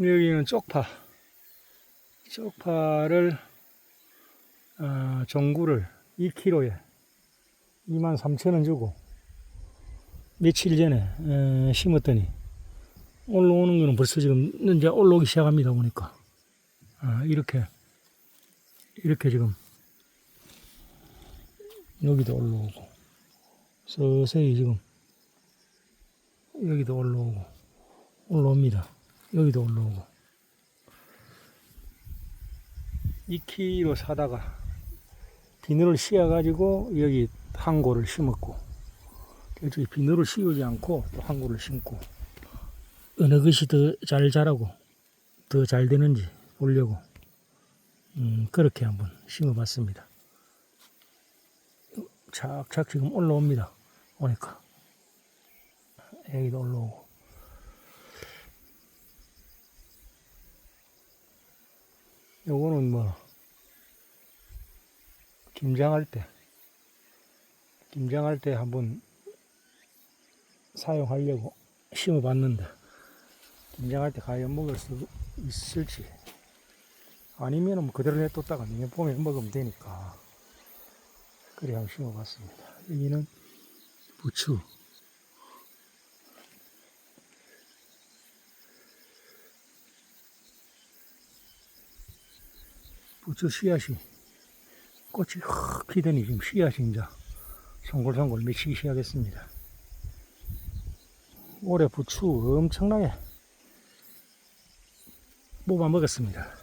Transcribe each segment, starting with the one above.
여기는 쪽파. 쪽파를, 어, 종구를 2kg에 23,000원 주고 며칠 전에 에, 심었더니 올라오는 거는 벌써 지금 이제 올라오기 시작합니다 보니까 아, 이렇게 이렇게 지금 여기도 올라오고 서서히 지금 여기도 올라오고 올라옵니다 여기도 올라오고 2kg 사다가 비늘을 씌워 가지고 여기 한 고를 심었고 저기 비늘을 씌우지 않고 또한 고를 심고 어느 것이 더 잘 자라고 더 잘 되는지 보려고 음, 그렇게 한번 심어봤습니다. 착착 지금 올라옵니다. 오니까 여기도 올라오고 요거는 뭐 김장할 때 김장할 때 한번 사용하려고 심어봤는데 김장할 때 과연 먹을 수 있을지 아니면 뭐 그대로 냅뒀다가 내년 봄에 먹으면 되니까 그래 한번 심어봤습니다. 여기는 부추 부추 씨앗이 꽃이 확 피더니 지금 씨앗이 이제 송골송골 맺히기 시작했습니다. 올해 부추 엄청나게 뽑아 먹었습니다.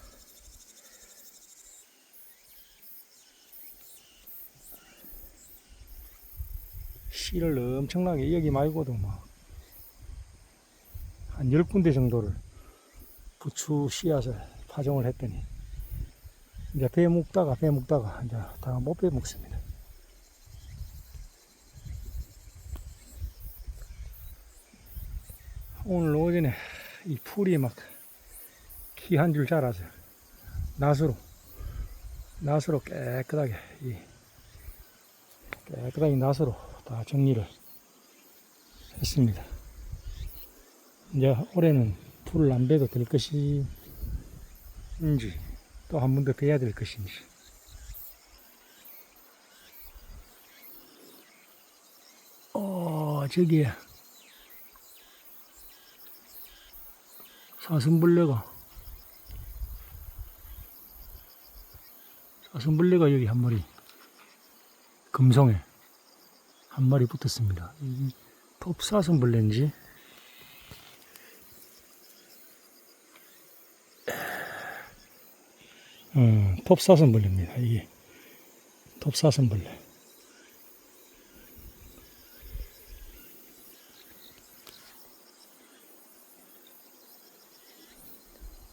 씨를 엄청나게 여기 말고도 뭐한 10군데 정도를 부추 씨앗을 파종을 했더니 이제 배 먹다가 배 먹다가 이제 다 못배 먹습니다. 오늘 오전에 이 풀이 막 키 한 줄 자라서 낫으로 낫으로 깨끗하게 이 깨끗하게 낫으로 다 정리를 했습니다. 이제 올해는 풀을 안 베도 될 것인지 또 한 번더 베야 될 것인지. 어 저기에. 사슴벌레가. 사슴벌레가 여기 한 마리. 금성에 한 마리 붙었습니다. 이 톱사슴벌레인지 음, 톱사슴벌레입니다. 이게 톱사슴벌레.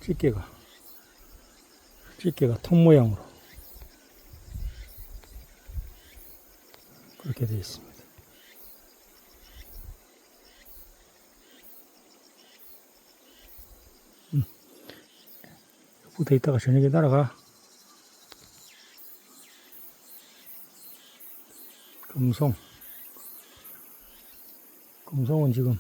집게가 집게가 통 모양으로 그렇게 되어 있습니다. 붙어 있다가 저녁에 날아가. 금송. 금송은 지금